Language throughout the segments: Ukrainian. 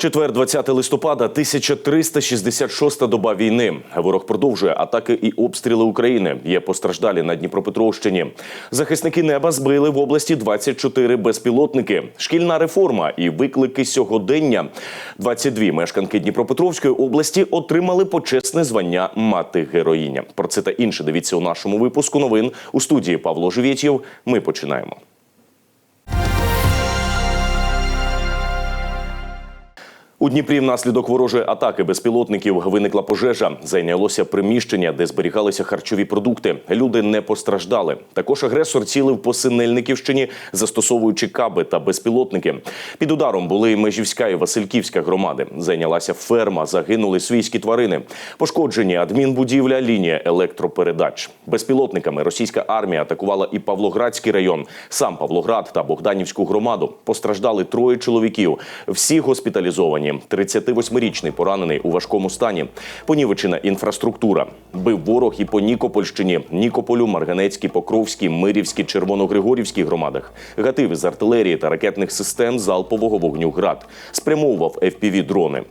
Четвер, 20 листопада, 1366 доба війни. Ворог продовжує атаки і обстріли України. Є постраждалі на Дніпропетровщині. Захисники неба збили в області 24 безпілотники. Шкільна реформа і виклики сьогодення. 22 мешканки Дніпропетровської області отримали почесне звання мати героїня. Про це та інше дивіться у нашому випуску новин у студії Павло Живєтєв. Ми починаємо. У Дніпрі внаслідок ворожої атаки безпілотників виникла пожежа. Зайнялося приміщення, де зберігалися харчові продукти. Люди не постраждали. Також агресор цілив по Синельниківщині, застосовуючи каби та безпілотники. Під ударом були Межівська і Васильківська громади. Зайнялася ферма, загинули свійські тварини. Пошкоджені адмінбудівля, лінія електропередач. Безпілотниками російська армія атакувала і Павлоградський район, сам Павлоград та Богданівську громаду. Постраждали троє чоловіків. Всі госпіталізовані. 38-річний поранений у важкому стані. Понівечена інфраструктура. Бив ворог і по Нікопольщині, Нікополю, Марганецькій, Покровській, Мирівській, Червоногригорівській громадах. Гатив із артилерії та ракетних систем залпового вогню ГРАД. Спрямовував FPV-дрони.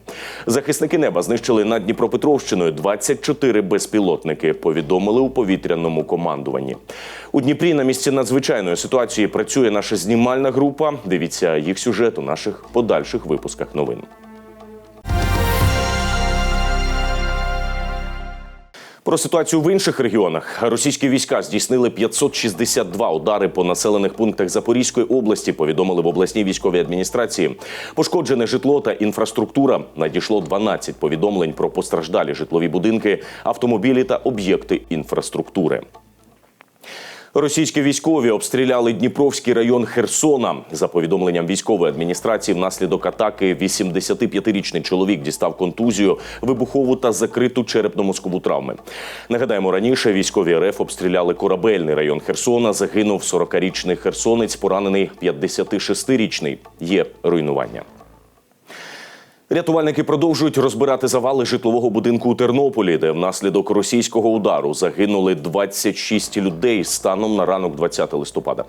Захисники неба знищили над Дніпропетровщиною 24 безпілотники. Повідомили у повітряному командуванні. У Дніпрі на місці надзвичайної ситуації працює наша знімальна група. Дивіться їх сюжет у наших подальших випусках новин. Про ситуацію в інших регіонах російські війська здійснили 562 удари по населених пунктах Запорізької області. Повідомили в обласній військовій адміністрації. Пошкоджене житло та інфраструктура. Надійшло 12 повідомлень про постраждалі житлові будинки, автомобілі та об'єкти інфраструктури. Російські військові обстріляли Дніпровський район Херсона. За повідомленням військової адміністрації, внаслідок атаки 85-річний чоловік дістав контузію, вибухову та закриту черепно-мозкову травми. Нагадаємо, раніше військові РФ обстріляли корабельний район Херсона. Загинув 40-річний херсонець, поранений 56-річний. Є руйнування. Рятувальники продовжують розбирати завали житлового будинку у Тернополі, де внаслідок російського удару загинули 26 людей станом на ранок 20 листопада.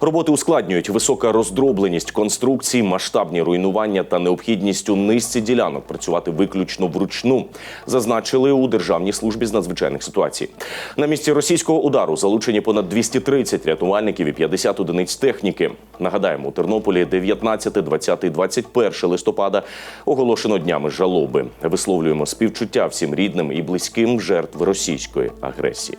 Роботи ускладнюють висока роздробленість конструкцій, масштабні руйнування та необхідність у низці ділянок працювати виключно вручну, зазначили у Державній службі з надзвичайних ситуацій. На місці російського удару залучені понад 230 рятувальників і 50 одиниць техніки. Нагадаємо, у Тернополі 19, 20, 21 листопада оголошено днями жалоби. Висловлюємо співчуття всім рідним і близьким жертв російської агресії.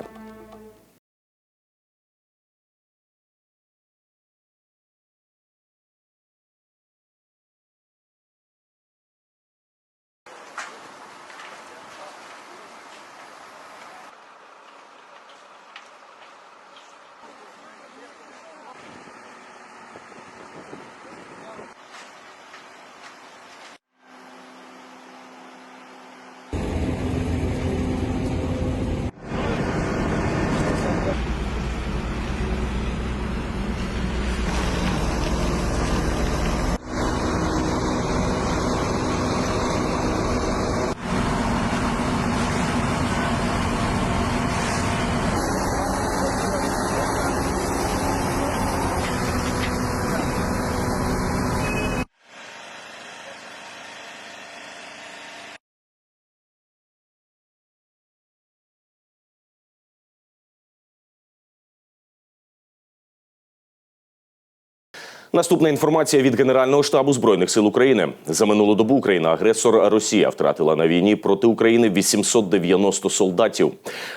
Наступна інформація від Генерального штабу збройних сил України за минулу добу Україна агресор Росія втратила на війні проти України 890 солдатів.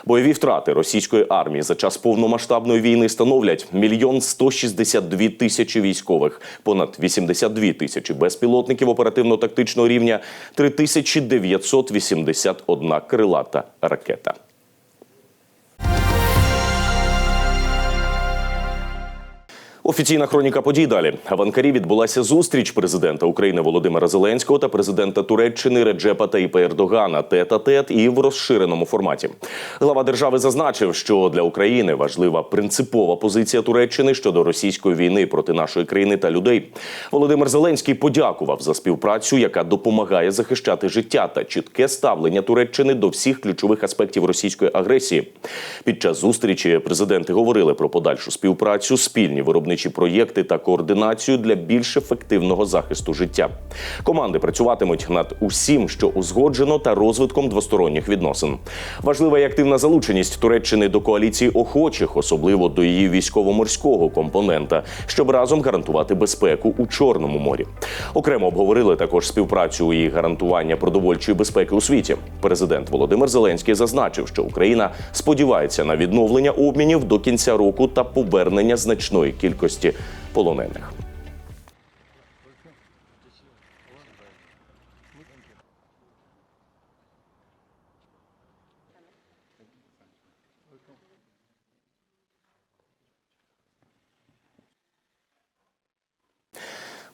Бойові втрати російської армії за час повномасштабної війни становлять мільйон 162 тисячі військових, понад 82 тисячі безпілотників оперативно-тактичного рівня, 3981 крилата ракета. Офіційна хроніка подій далі. В Анкарі відбулася зустріч президента України Володимира Зеленського та президента Туреччини Реджепа Таїпа Ердогана тет-а-тет і в розширеному форматі. Глава держави зазначив, що для України важлива принципова позиція Туреччини щодо російської війни проти нашої країни та людей. Володимир Зеленський подякував за співпрацю, яка допомагає захищати життя та чітке ставлення Туреччини до всіх ключових аспектів російської агресії. Під час зустрічі президенти говорили про подальшу співпрацю, спільні виробничі зустрічі, проєкти та координацію для більш ефективного захисту життя. Команди працюватимуть над усім, що узгоджено, та розвитком двосторонніх відносин. Важлива і активна залученість Туреччини до коаліції охочих, особливо до її військово-морського компонента, щоб разом гарантувати безпеку у Чорному морі. Окремо обговорили також співпрацю і гарантування продовольчої безпеки у світі. Президент Володимир Зеленський зазначив, що Україна сподівається на відновлення обмінів до кінця року та повернення значної кількості полонених.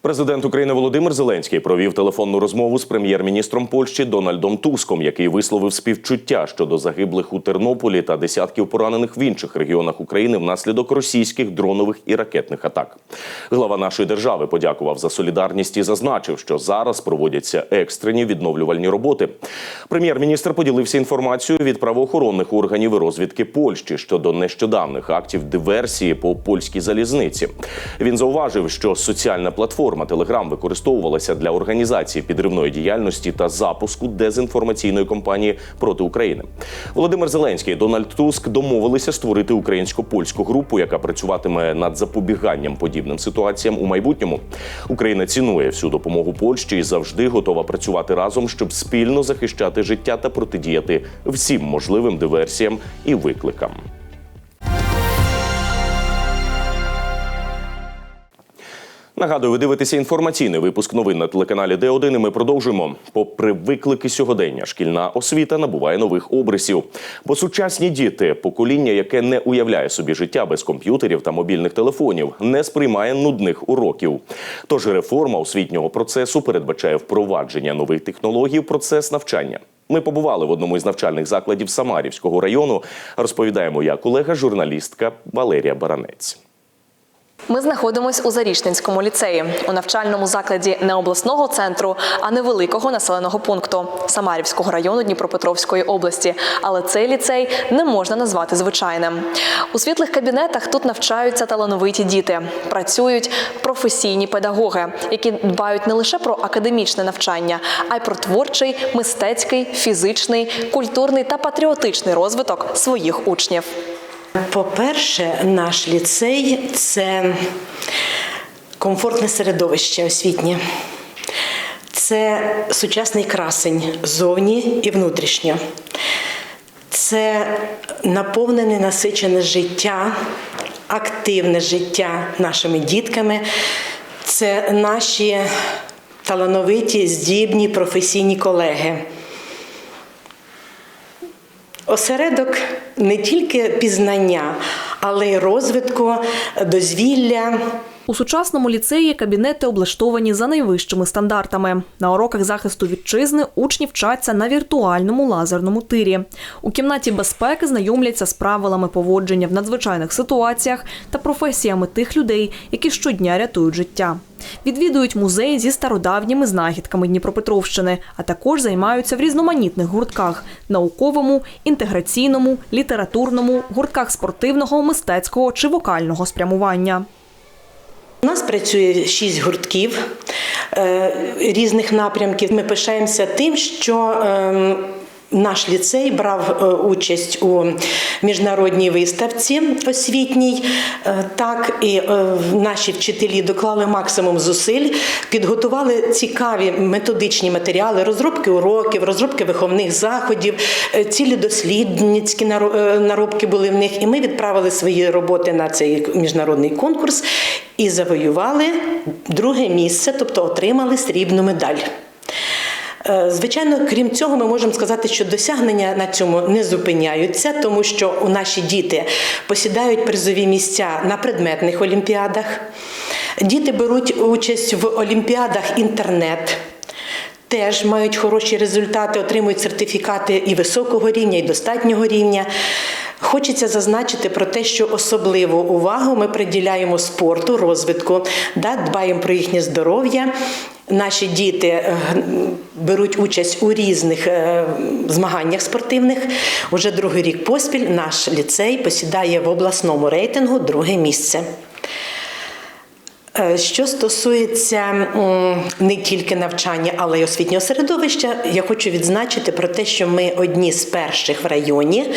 Президент України Володимир Зеленський провів телефонну розмову з прем'єр-міністром Польщі Дональдом Туском, який висловив співчуття щодо загиблих у Тернополі та десятків поранених в інших регіонах України внаслідок російських дронових і ракетних атак. Глава нашої держави подякував за солідарність і зазначив, що зараз проводяться екстрені відновлювальні роботи. Прем'єр-міністр поділився інформацією від правоохоронних органів і розвідки Польщі щодо нещодавних актів диверсії по польській залізниці. Він зауважив, що соціальна платформа Телеграм використовувалася для організації підривної діяльності та запуску дезінформаційної кампанії проти України. Володимир Зеленський і Дональд Туск домовилися створити українсько-польську групу, яка працюватиме над запобіганням подібним ситуаціям у майбутньому. Україна цінує всю допомогу Польщі і завжди готова працювати разом, щоб спільно захищати життя та протидіяти всім можливим диверсіям і викликам. Нагадую, ви дивитеся інформаційний випуск новин на телеканалі Д1 і Ми продовжуємо. Попри виклики сьогодення, шкільна освіта набуває нових обрисів. Бо сучасні діти, покоління, яке не уявляє собі життя без комп'ютерів та мобільних телефонів, не сприймає нудних уроків. Тож реформа освітнього процесу передбачає впровадження нових технологій в процес навчання. Ми побували в одному із навчальних закладів Самарівського району. Розповідає моя колега, журналістка Валерія Баранець. Ми знаходимось у Зарічненському ліцеї у навчальному закладі не обласного центру, а невеликого населеного пункту Самарівського району Дніпропетровської області. Але цей ліцей не можна назвати звичайним. У світлих кабінетах тут навчаються талановиті діти, працюють професійні педагоги, які дбають не лише про академічне навчання, а й про творчий, мистецький, фізичний, культурний та патріотичний розвиток своїх учнів. По-перше, наш ліцей це комфортне середовище освітнє. Це сучасний красень зовні і внутрішньо. Це наповнене насичене життя, активне життя нашими дітками. Це наші талановиті, здібні професійні колеги. Осередок не тільки пізнання, але й розвитку, дозвілля. У сучасному ліцеї кабінети облаштовані за найвищими стандартами. На уроках захисту вітчизни учні вчаться на віртуальному лазерному тирі. У кімнаті безпеки знайомляться з правилами поводження в надзвичайних ситуаціях та професіями тих людей, які щодня рятують життя. Відвідують музеї зі стародавніми знахідками Дніпропетровщини, а також займаються в різноманітних гуртках науковому, інтеграційному, літературному, гуртках спортивного, мистецького чи вокального спрямування. У нас працює шість гуртків е, різних напрямків. Ми пишаємося тим, що е, наш ліцей брав е, участь у міжнародній виставці освітній. Е, так і е, наші вчителі доклали максимум зусиль, підготували цікаві методичні матеріали, розробки уроків, розробки виховних заходів, цілі дослідницькі наробки були в них. І ми відправили свої роботи на цей міжнародний конкурс і завоювали друге місце, тобто отримали срібну медаль. Е, Звичайно, крім цього, ми можемо сказати, що досягнення на цьому не зупиняються, тому що у наші діти посідають призові місця на предметних олімпіадах. Діти беруть участь в олімпіадах інтернет. Теж мають хороші результати, отримують сертифікати і високого рівня, і достатнього рівня. Хочеться зазначити про те, що особливу увагу ми приділяємо спорту, розвитку, да, дбаємо про їхнє здоров'я. Наші діти е, беруть участь у різних е, змаганнях спортивних. Уже другий рік поспіль наш ліцей посідає в обласному рейтингу друге місце. Е, Що стосується не тільки навчання, але й освітнього середовища, я хочу відзначити про те, що ми одні з перших в районі,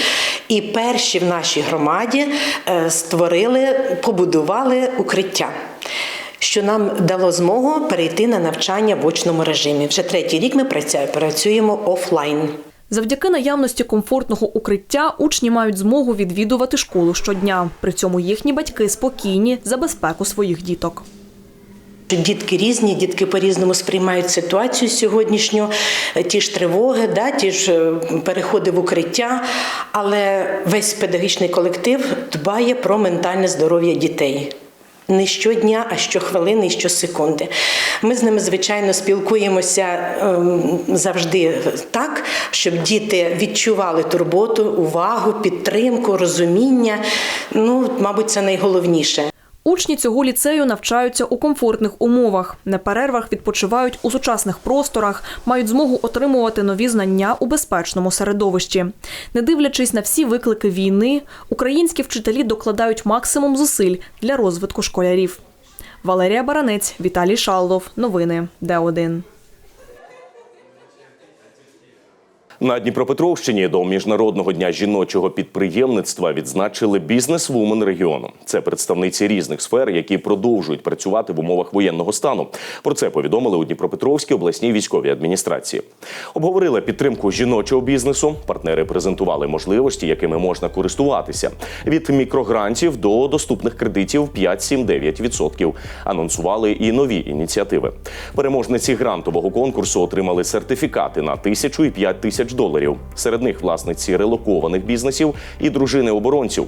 і перші в нашій громаді е, створили, побудували укриття. Що нам дало змогу перейти на навчання в очному режимі. Вже третій рік ми працюємо офлайн. Завдяки наявності комфортного укриття учні мають змогу відвідувати школу щодня. При цьому їхні батьки спокійні за безпеку своїх діток. Дітки різні, дітки по-різному сприймають ситуацію сьогоднішню, ті ж тривоги, да, ті ж е, переходи в укриття, але весь педагогічний колектив дбає про ментальне здоров'я дітей. Не щодня, а щохвилини і щосекунди. Ми з ними, звичайно, спілкуємося ем, завжди так, щоб діти відчували турботу, увагу, підтримку, розуміння. Ну, мабуть, це найголовніше. Учні цього ліцею навчаються у комфортних умовах, на перервах відпочивають у сучасних просторах, мають змогу отримувати нові знання у безпечному середовищі. Не дивлячись на всі виклики війни, українські вчителі докладають максимум зусиль для розвитку школярів. Валерія Баранець, Віталій Шалдов. Новини Д1. На Дніпропетровщині до міжнародного дня жіночого підприємництва відзначили бізнес-вумен регіону. Це представниці різних сфер, які продовжують працювати в умовах воєнного стану. Про це повідомили у Дніпропетровській обласній військовій адміністрації. Обговорили підтримку жіночого бізнесу. Партнери презентували можливості, якими можна користуватися від мікрогрантів до доступних кредитів 5-7-9%. Анонсували і нові ініціативи. Переможниці грантового конкурсу отримали сертифікати на тисячу і п'ять тисяч доларів. Серед них власниці релокованих бізнесів і дружини оборонців.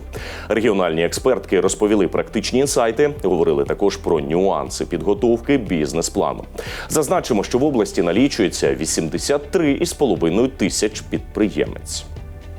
Регіональні експертки розповіли практичні інсайти. Говорили також про нюанси підготовки бізнес-плану. Зазначимо, що в області налічується 83,5 тисяч підприємець.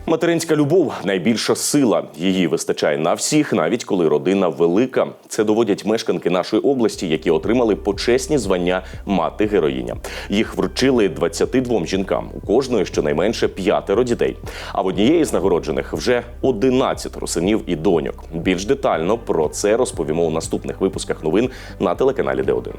Материнська любов найбільша сила. Її вистачає на всіх, навіть коли родина велика. Це доводять мешканки нашої області, які отримали почесні звання мати героїня. Їх вручили 22 жінкам. У кожної щонайменше п'ятеро дітей. А в однієї з нагороджених вже 11 синів і доньок. Більш детально про це розповімо у наступних випусках новин на телеканалі Д1.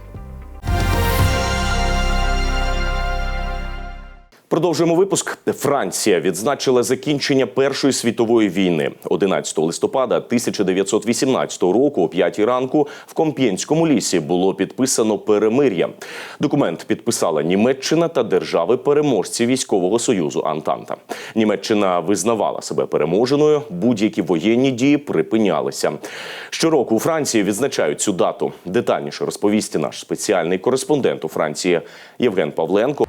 Продовжуємо випуск. Франція відзначила закінчення Першої світової війни 11 листопада 1918 року о 5 ранку в Комп'єнському лісі було підписано перемир'я. Документ підписала Німеччина та держави-переможці військового союзу Антанта. Німеччина визнавала себе переможеною. Будь-які воєнні дії припинялися. Щороку у Франції відзначають цю дату. Детальніше розповість наш спеціальний кореспондент у Франції Євген Павленко.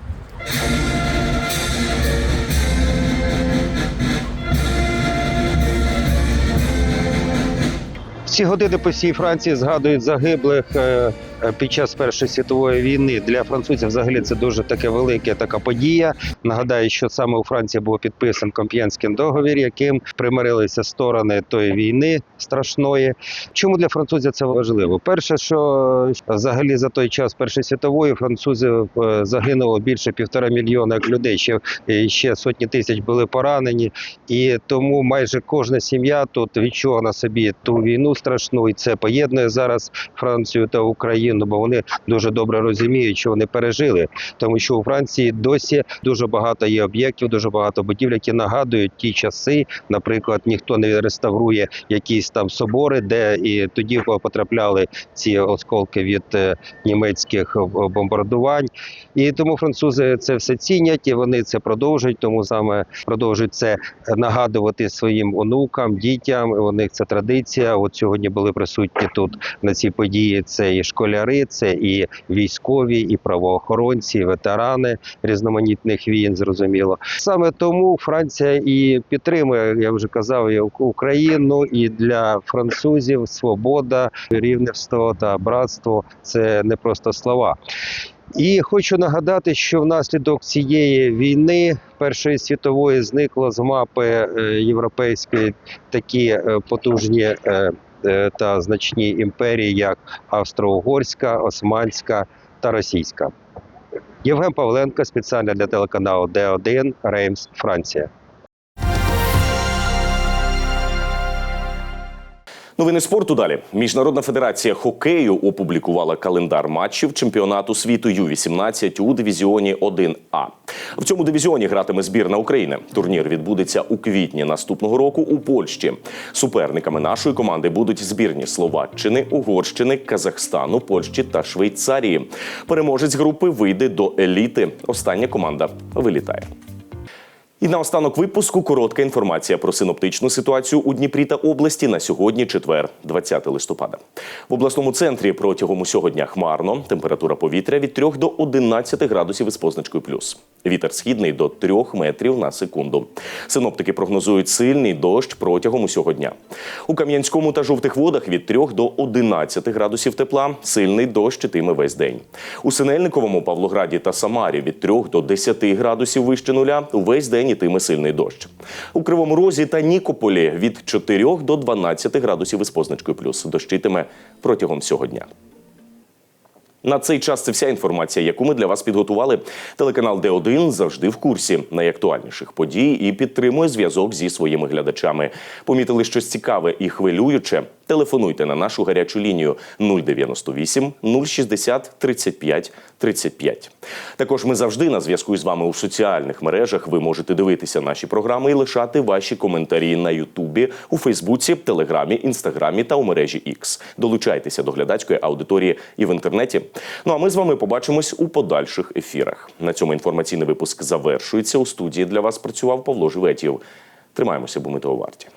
Ці години по всій Франції згадують загиблих е, під час Першої світової війни. Для французів взагалі це дуже таке велике така подія. Нагадаю, що саме у Франції був підписан Комп'єнський договір, яким примирилися сторони тої війни страшної. Чому для французів це важливо? Перше, що взагалі за той час Першої світової французів е, загинуло більше півтора мільйона людей. Ще е, ще сотні тисяч були поранені, і тому майже кожна сім'я тут відчула на собі ту війну страшну, і це поєднує зараз Францію та Україну, бо вони дуже добре розуміють, що вони пережили, тому що у Франції досі дуже багато є об'єктів, дуже багато будівель, які нагадують ті часи. Наприклад, ніхто не реставрує якісь там собори, де і тоді потрапляли ці осколки від е, німецьких е, бомбардувань. І тому французи це все цінять, і вони це продовжують. Тому саме продовжують це нагадувати своїм онукам, дітям. У них це традиція. От сьогодні були присутні тут на цій події. Це і школяри, це і військові, і правоохоронці, і ветерани різноманітних війн. Зрозуміло, саме тому Франція і підтримує, я вже казав, і Україну і для французів свобода, рівневство та братство це не просто слова. І хочу нагадати, що внаслідок цієї війни Першої світової зникло з мапи е, європейської такі е, потужні е, та значні імперії, як Австро-Угорська, Османська та Російська. Євген Павленко спеціально для телеканалу Д1 Реймс, Франція. Новини спорту далі. Міжнародна федерація хокею опублікувала календар матчів чемпіонату світу Ю-18 у дивізіоні 1А. В цьому дивізіоні гратиме збірна України. Турнір відбудеться у квітні наступного року у Польщі. Суперниками нашої команди будуть збірні Словаччини, Угорщини, Казахстану, Польщі та Швейцарії. Переможець групи вийде до еліти. Остання команда вилітає. І на останок випуску коротка інформація про синоптичну ситуацію у Дніпрі та області на сьогодні, четвер, 20 листопада. В обласному центрі протягом усього дня хмарно. Температура повітря від 3 до 11 градусів із позначкою плюс. Вітер східний до 3 метрів на секунду. Синоптики прогнозують сильний дощ протягом усього дня. У Кам'янському та жовтих водах від 3 до 11 градусів тепла. Сильний дощ ітиме весь день. У Синельниковому, Павлограді та Самарі від 3 до 10 градусів вище нуля. Увесь день ітиме сильний дощ. У Кривому Розі та Нікополі від 4 до 12 градусів із позначкою плюс. Дощитиме протягом всього дня. На цей час це вся інформація, яку ми для вас підготували. Телеканал Д1 завжди в курсі найактуальніших подій і підтримує зв'язок зі своїми глядачами. Помітили щось цікаве і хвилююче? Телефонуйте на нашу гарячу лінію 098 060 35 35. Також ми завжди на зв'язку з вами у соціальних мережах. Ви можете дивитися наші програми і лишати ваші коментарі на Ютубі, у Фейсбуці, Телеграмі, Інстаграмі та у мережі X. Долучайтеся до глядацької аудиторії і в інтернеті. Ну а ми з вами побачимось у подальших ефірах. На цьому інформаційний випуск завершується. У студії для вас працював Павло Живетів. Тримаємося, бо ми того варті.